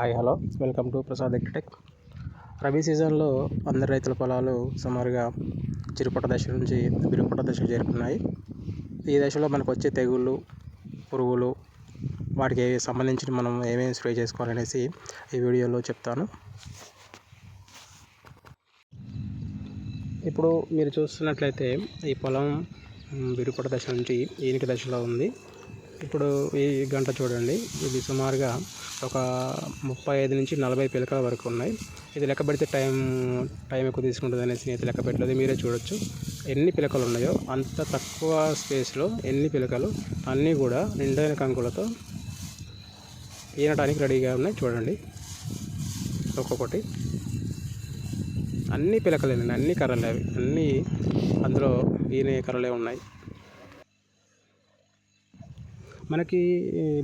Hi hello. Welcome to Prasad Agtech rabi సీజన్లో అందరి రైతుల పొలాలు సుమారుగా చిరుపట దశ నుంచి బిరుపట దశకు చేరుకున్నాయి. ఈ దశలో మనకు వచ్చే తెగుళ్ళు పురుగులు వాటికి సంబంధించి మనం ఏమేమి స్ప్రే చేసుకోవాలనేసి ఈ వీడియోలో చెప్తాను. ఇప్పుడు మీరు చూస్తున్నట్లయితే ఈ పొలం బిరుపట దశ నుంచి ఈనిక దశలో ఉంది. ఇప్పుడు ఈ గంట చూడండి. ఇది సుమారుగా ఒక ముప్పై ఐదు నుంచి నలభై పిలకల వరకు ఉన్నాయి. ఇది లెక్క పెడితే టైం టైం ఎక్కువ తీసుకుంటుంది అనేసి నేను లెక్క పెట్టలేదు. మీరే చూడొచ్చు. ఎన్ని పిలకలు ఉన్నాయో అంత తక్కువ స్పేస్లో ఎన్ని పిలకలు అన్నీ కూడా నిండైన కంకులతో ఈనటానికి రెడీగా ఉన్నాయి. చూడండి. ఒక్కొక్కటి. అన్ని పిలకలేనండి అన్ని కర్రలే అవి. అన్నీ అందులో ఈనే కర్రలే ఉన్నాయి. మనకి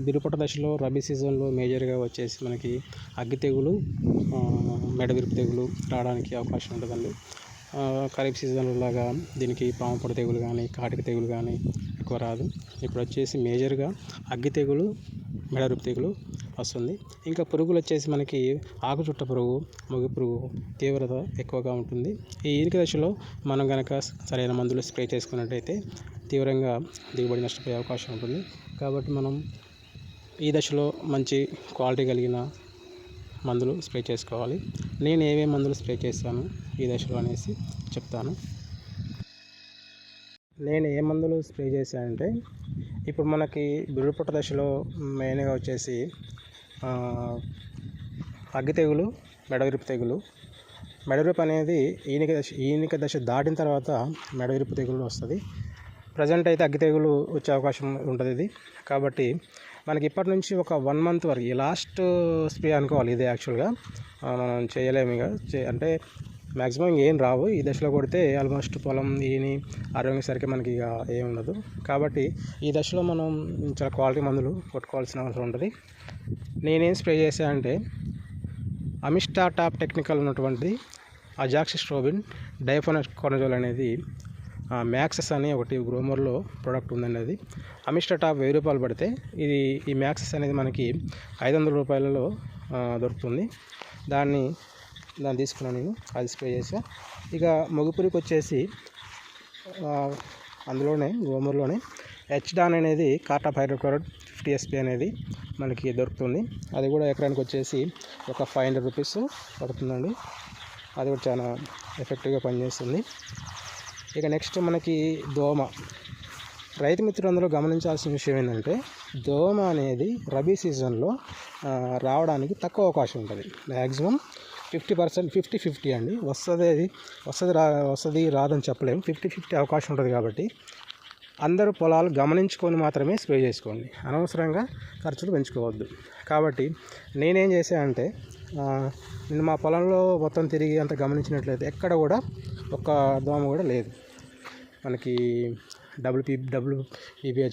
బిరుపట దశలో రబీ సీజన్లో మేజర్గా వచ్చేసి మనకి అగ్గి తెగులు మెడ మెడవిరుపు తెగులు రావడానికి అవకాశం ఉంటుందండి. ఖరీఫ్ సీజన్లో లాగా దీనికి పాముపొడ తెగులు కానీ కాటిక తెగులు కానీ ఎక్కువ రాదు. ఇప్పుడు వచ్చేసి మేజర్గా అగ్గి తెగులు మెడరుపు తెగులు వస్తుంది. ఇంకా పురుగులు వచ్చేసి మనకి ఆకు చుట్ట పురుగు మొగి పురుగు తీవ్రత ఎక్కువగా ఉంటుంది. ఈ ఈరిక దశలో మనం కనుక సరైన మందులు స్ప్రే చేసుకున్నట్టయితే తీవ్రంగా దిగుబడి నష్టపోయే అవకాశం ఉంటుంది. కాబట్టి మనం ఈ దశలో మంచి క్వాలిటీ కలిగిన మందులు స్ప్రే చేసుకోవాలి. నేను ఏమేమి మందులు స్ప్రే చేస్తాను ఈ దశలో అనేసి చెప్తాను. నేను ఏ మందులు స్ప్రే చేశానంటే ఇప్పుడు మనకి బిడుపుట్ట దశలో మెయిన్గా వచ్చేసి అగ్గి తెగులు మెడవిరుపు తెగులు. మెడవిరుపు అనేది ఈనిక దశ ఈనిక దశ దాటిన తర్వాత మెడవిరుపు తెగులు వస్తుంది. ప్రజెంట్ అయితే అగ్గి తెగులు వచ్చే అవకాశం ఉంటుంది ఇది. కాబట్టి మనకి ఇప్పటి నుంచి ఒక వన్ మంత్ వరకు లాస్ట్ స్ప్రే అనుకోవాలి ఇదే యాక్చువల్గా మనం చేయలేము ఇక. చే- అంటే మ్యాక్సిమం ఏం రావు. ఈ దశలో కొడితే ఆల్మోస్ట్ పొలం ఈని ఆరోగ్యం సరికి మనకి ఇక ఏం ఉండదు. కాబట్టి ఈ దశలో మనం చాలా క్వాలిటీ మందులు కొట్టుకోవాల్సిన అవసరం ఉంటుంది. నేనేం స్ప్రే చేశా అంటే అమిస్టా టాప్ టెక్నికల్ ఉన్నటువంటి అజాక్సిస్ట్రోబిన్ డైఫోనస్ కొనజోల్ అనేది మ్యాక్సెస్ అని ఒకటి గ్రోమర్లో ప్రోడక్ట్ ఉందండి అది. అమిస్టా టాప్ వెయ్యి రూపాయలు పడితే ఇది ఈ మ్యాక్సెస్ అనేది మనకి ఐదు వందల రూపాయలలో దొరుకుతుంది. దాన్ని దాన్ని తీసుకున్నాను నేను అది స్ప్రే చేసా. ఇక మొగుపురికి వచ్చేసి అందులోనే గోమూరులోనే హెచ్డాన్ అనేది కార్టాప్ హైడ్రోక్లోరైడ్ ఫిఫ్టీ ఎస్పీ అనేది మనకి దొరుకుతుంది. అది కూడా ఎకరానికి వచ్చేసి ఒక ఫైవ్ హండ్రెడ్ రూపీస్ పడుతుందండి. అది కూడా చాలా ఎఫెక్టివ్గా పనిచేస్తుంది. ఇక నెక్స్ట్ మనకి దోమ. రైతు మిత్రులందరూ గమనించాల్సిన విషయం ఏంటంటే దోమ అనేది రబీ సీజన్లో రావడానికి తక్కువ అవకాశం ఉంటుంది. Maximum fifty percent fifty fifty అండి. వస్తుంది అది వస్తుంది రా వస్తుంది రాదని చెప్పలేము. ఫిఫ్టీ ఫిఫ్టీ అవకాశం ఉంటుంది కాబట్టి అందరూ పొలాలు గమనించుకొని మాత్రమే స్ప్రే చేసుకోండి. అనవసరంగా ఖర్చులు పెంచుకోవద్దు. కాబట్టి నేనేం చేశానంటే నేను మా పొలంలో మొత్తం తిరిగి అంత గమనించినట్లయితే ఎక్కడ కూడా ఒక్క దోమ కూడా లేదు. మనకి డబ్ల్యూపీ పీ డబుల్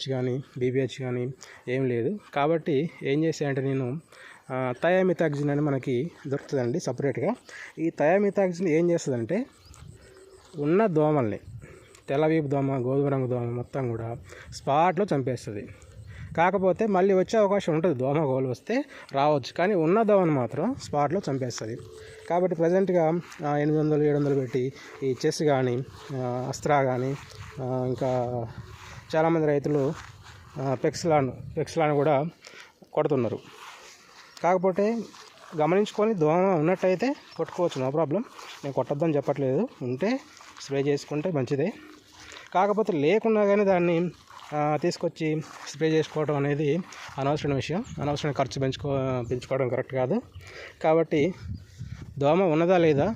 కానీ బీపీహెచ్ కానీ ఏం లేదు. కాబట్టి ఏం చేశానంటే నేను ఆ, థయామిథాక్సిన్ అని మనకి దొరుకుతుందండి సపరేట్గా. ఈ థయామిథాక్సిన్ ఏం చేస్తుందంటే ఉన్న దోమల్ని తెల్లవీపు దోమ గోధుమ రంగు దోమ మొత్తం కూడా స్పాట్లో చంపేస్తుంది. కాకపోతే మళ్ళీ వచ్చే అవకాశం ఉంటుంది. దోమ గోలు వస్తే రావచ్చు. కానీ ఉన్న దోమను మాత్రం స్పాట్లో చంపేస్తుంది. కాబట్టి ప్రజెంట్గా ఎనిమిది వందలు ఏడు వందలు పెట్టి ఈ చెస్ కానీ అస్త్రా కానీ ఇంకా చాలామంది రైతులు పెక్స్లాన్ పెక్స్లాన్ కూడా కొడుతున్నారు. కాకపోతే గమనించుకొని దోమ ఉన్నట్టయితే కొట్టుకోవచ్చు. No problem. నేను కొట్టొద్దని చెప్పట్లేదు. ఉంటే స్ప్రే చేసుకుంటే మంచిదే. కాకపోతే లేకున్నా కానీ దాన్ని తీసుకొచ్చి స్ప్రే చేసుకోవడం అనేది అనవసరమైన విషయం. అనవసరమైన ఖర్చు పెంచుకో పెంచుకోవడం కరెక్ట్ కాదు. కాబట్టి దోమ ఉన్నదా లేదా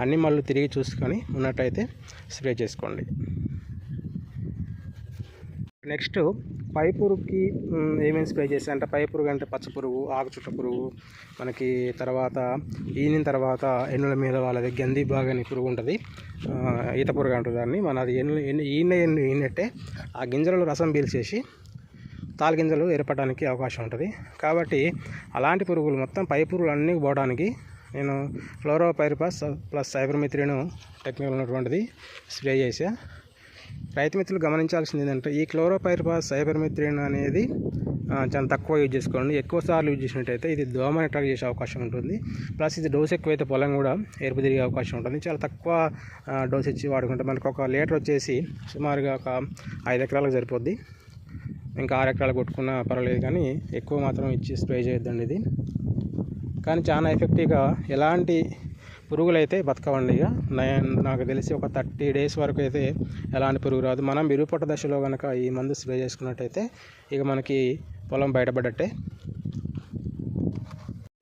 అన్ని మళ్ళీ తిరిగి చూసుకొని ఉన్నట్టయితే స్ప్రే చేసుకోండి. నెక్స్ట్ పై పురుగుకి ఏమేమి స్ప్రే చేసా అంటే పై పురుగు అంటే పచ్చ పురుగు ఆకు చుట్ట పురుగు మనకి తర్వాత ఈనిన తర్వాత ఎన్నుల మీద వాళ్ళది గంది బాగని పురుగు ఉంటుంది. ఈత పురుగు అంటారు దాన్ని. మన అది ఎన్ను ఈన ఎన్ను ఈనట్టే. ఆ గింజలలో రసం పీల్చేసి తాలు గింజలు ఏర్పడడానికి అవకాశం ఉంటుంది. కాబట్టి అలాంటి పురుగులు మొత్తం పై పురుగులు అన్నీ పోవడానికి నేను ఫ్లోరో పైరిపాస్ ప్లస్ సైబర్మిత్రిను టెక్నికల్ ఉన్నటువంటిది స్ప్రే చేసా రైతు మిత్రులు గమనించాల్సింది ఏంటంటే ఈ క్లోరోపైర్పాస్ సైబర్మిత్రిన్ అనేది చాలా తక్కువ యూజ్ చేసుకోండి. ఎక్కువ సార్లు యూజ్ చేసినట్టయితే ఇది దోమని అట్రాక్ట్ చేసే అవకాశం ఉంటుంది. ప్లస్ ఇది డోస్ ఎక్కువైతే పొలం కూడా ఎరుపు తిరిగే అవకాశం ఉంటుంది. చాలా తక్కువ డోస్ ఇచ్చి వాడుకుంటే మనకు ఒక లీటర్ వచ్చేసి సుమారుగా ఒక ఐదు ఎకరాలకు సరిపోద్ది. ఇంకా ఆరు ఎకరాలు కొట్టుకున్నా పర్వాలేదు కానీ ఎక్కువ మాత్రం ఇచ్చి స్ప్రే చేయొద్దండి ఇది. కానీ చాలా ఎఫెక్టివ్గా ఎలాంటి పురుగులు అయితే బతకవండి ఇక. నాకు తెలిసి ఒక థర్టీ డేస్ వరకు అయితే ఎలాంటి పురుగు రాదు. మనం విరుగుపట్ట దశలో కనుక ఈ మందు స్ప్రే చేసుకున్నట్టయితే ఇక మనకి పొలం బయటపడట్టే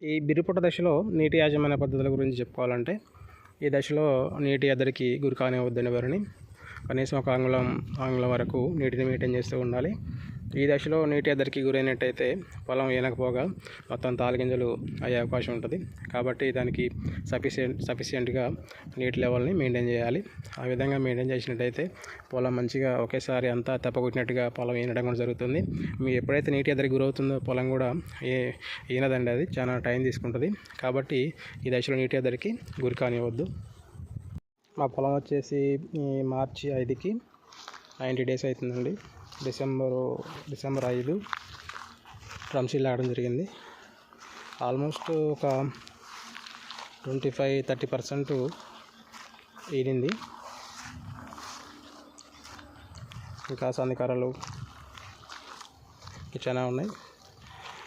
ఈ బిరుపుట దశలో నీటి యాజమాన్య పద్ధతుల గురించి చెప్పుకోవాలంటే ఈ దశలో నీటి ఎద్దడికి గురి కానివద్దని వారిని కనీసం ఒక ఆంగ్లం ఆంగ్లం వరకు నీటిని మెయింటైన్ చేస్తూ ఉండాలి. ఈ దశలో నీటి ఎద్దరికి గురైనట్టయితే పొలం ఏనకపోగా మొత్తం తాలిగింజలు అయ్యే అవకాశం ఉంటుంది. కాబట్టి దానికి సఫిషియెంట్ సఫిషియెంట్గా నీటి లెవెల్ని మెయింటైన్ చేయాలి. ఆ విధంగా మెయింటైన్ చేసినట్టయితే పొలం మంచిగా ఒకేసారి అంతా తప్పకొట్టినట్టుగా పొలం ఈనడం కూడా జరుగుతుంది. మీరు ఎప్పుడైతే నీటి ఎద్దరికి గురవుతుందో పొలం కూడా ఏ ఈనదండి అది. చాలా టైం తీసుకుంటుంది. కాబట్టి ఈ దశలో నీటి ఎద్దరికి గురి కానివ్వద్దు. మా పొలం వచ్చేసి మార్చి ఐదుకి నైంటీ డేస్ అవుతుందండి. డిసెంబరు డిసెంబర్ ఐదు డ్రమ్షీల్ ఆడడం జరిగింది. ఆల్మోస్ట్ ఒక ట్వంటీ ఫైవ్ థర్టీ పర్సెంట్ ఈడింది ఇంకా సంధికారాలు చాలా ఉన్నాయి.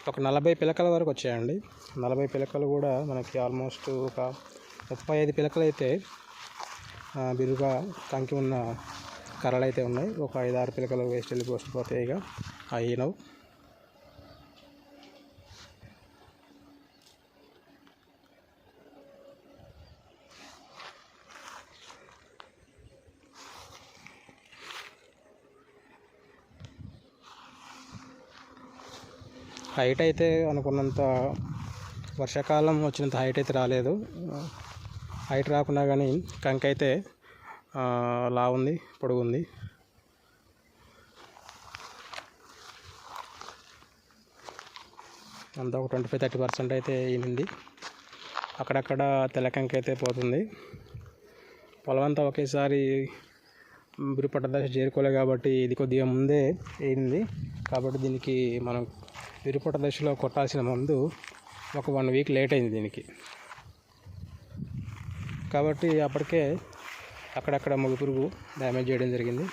ఒక నలభై పిలకల వరకు వచ్చాయండి. నలభై పిలకలు కూడా మనకి ఆల్మోస్ట్ ఒక ముప్పై ఐదు పిలకలు అయితే బిరుగా కంకి ఉన్న కర్రలు అయితే ఉన్నాయి. ఒక ఐదు ఆరు పిలకలు వేస్ట్ వెళ్ళి పోసిపోతాయి ఇక అయినవు హైట్ అయితే అనుకున్నంత వర్షాకాలం వచ్చినంత హైట్ అయితే రాలేదు. హైట్ రాకున్నా కానీ కంకి అయితే లా ఉంది పొడుగు ఉంది అంతా ఒక ట్వంటీ ఫైవ్ థర్టీ పర్సెంట్ అయితే ఈనింది. అక్కడక్కడ తెల్ల అయితే పోతుంది. పొలమంతా ఒకేసారి బిరుపట్ట దశ చేరుకోలే కాబట్టి ఇది కొద్దిగా ముందే అయింది కాబట్టి దీనికి మనం బిరుపట్ట దశలో కొట్టాల్సిన మందు ఒక వన్ వీక్ లేట్ అయింది దీనికి. కాబట్టి అప్పటికే అక్కడక్కడ మొగి పురుగు డ్యామేజ్ చేయడం జరిగింది.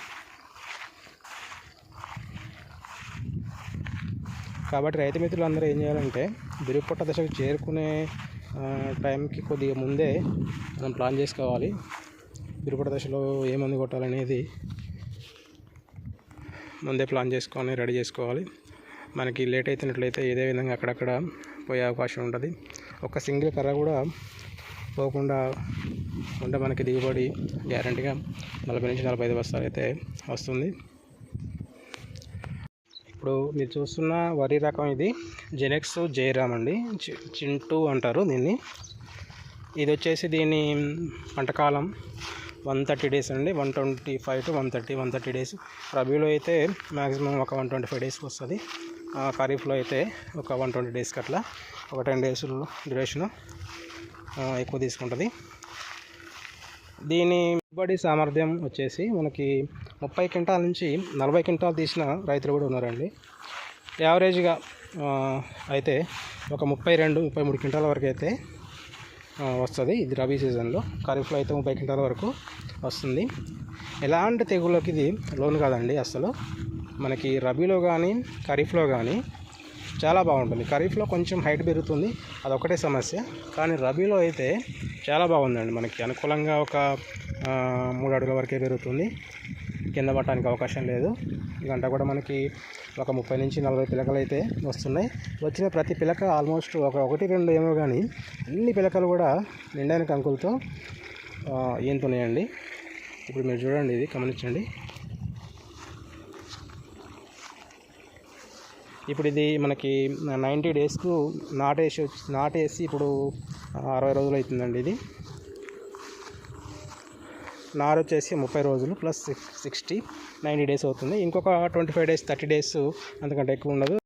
కాబట్టి రైతు మిత్రులు అందరూ ఏం చేయాలంటే బిరుపట్ట దశకు చేరుకునే టైంకి కొద్దిగా ముందే మనం ప్లాన్ చేసుకోవాలి. బిరుపట్ట దశలో ఏ మందు కొట్టాలనేది ముందే ప్లాన్ చేసుకొని రెడీ చేసుకోవాలి. మనకి లేట్ అవుతున్నట్లయితే ఇదే విధంగా అక్కడక్కడ పోయే అవకాశం ఉంటుంది. ఒక సింగిల్ కర్ర కూడా పోకుండా ఉంటే మనకి దిగుబడి గ్యారంటీగా నలభై నుంచి నలభై ఐదు బస్తాలు అయితే వస్తుంది. ఇప్పుడు మీరు చూస్తున్న వరి రకం ఇది. జెనెక్స్ జయరామ్ అండి. చి- చింటూ అంటారు దీన్ని. ఇది వచ్చేసి దీని పంటకాలం వన్ థర్టీ డేస్ అండి. One twenty five to one thirty one thirty days. రబీలో అయితే మ్యాక్సిమం ఒక వన్ ట్వంటీ ఫైవ్ డేస్కి వస్తుంది. ఖరీఫ్లో అయితే ఒక వన్ ట్వంటీ డేస్కి అట్లా ఒక టెన్ డేస్ డ్యూరేషను ఎక్కువ తీసుకుంటుంది. దీని దిగుబడి సామర్థ్యం వచ్చేసి మనకి ముప్పై క్వింటాల నుంచి నలభై క్వింటాలు తీసిన రైతులు కూడా ఉన్నారండి. యావరేజ్గా అయితే ఒక ముప్పై రెండు ముప్పై మూడు క్వింటాల వరకు అయితే వస్తుంది ఇది రబీ సీజన్లో. ఖరీఫ్లో అయితే ముప్పై క్వింటాల వరకు వస్తుంది. ఎలాంటి తెగుళ్ళకి ఇది లోన్ కాదండి అసలు. మనకి రబీలో కానీ ఖరీఫ్లో కానీ చాలా బాగుంటుంది. ఖరీఫ్లో కొంచెం హైట్ పెరుగుతుంది. అదొకటే సమస్య. కానీ రబీలో అయితే చాలా బాగుందండి మనకి. అనుకూలంగా ఒక మూడు అడుగుల వరకే పెరుగుతుంది. కింద పట్టడానికి అవకాశం లేదు. గంట కూడా మనకి ఒక ముప్పై నుంచి నలభై పిలకలు అయితే వస్తున్నాయి. వచ్చిన ప్రతి పిలక ఆల్మోస్ట్ ఒక ఒకటి రెండు ఏమో కానీ అన్ని పిలకలు కూడా నిండైన కంకులతో ఈంతున్నాయండి ఇప్పుడు మీరు చూడండి ఇది గమనించండి. ఇప్పుడు ఇది మనకి నైంటీ డేస్కు నాటేసి వచ్చి- నాటేసి ఇప్పుడు అరవై రోజులు అవుతుందండి ఇది. నారు వచ్చేసి ముప్పై రోజులు ప్లస్ సిక్స్టీ నైంటీ డేస్ అవుతుంది. ఇంకొక twenty five days thirty days అంతకంటే ఎక్కువ ఉండదు.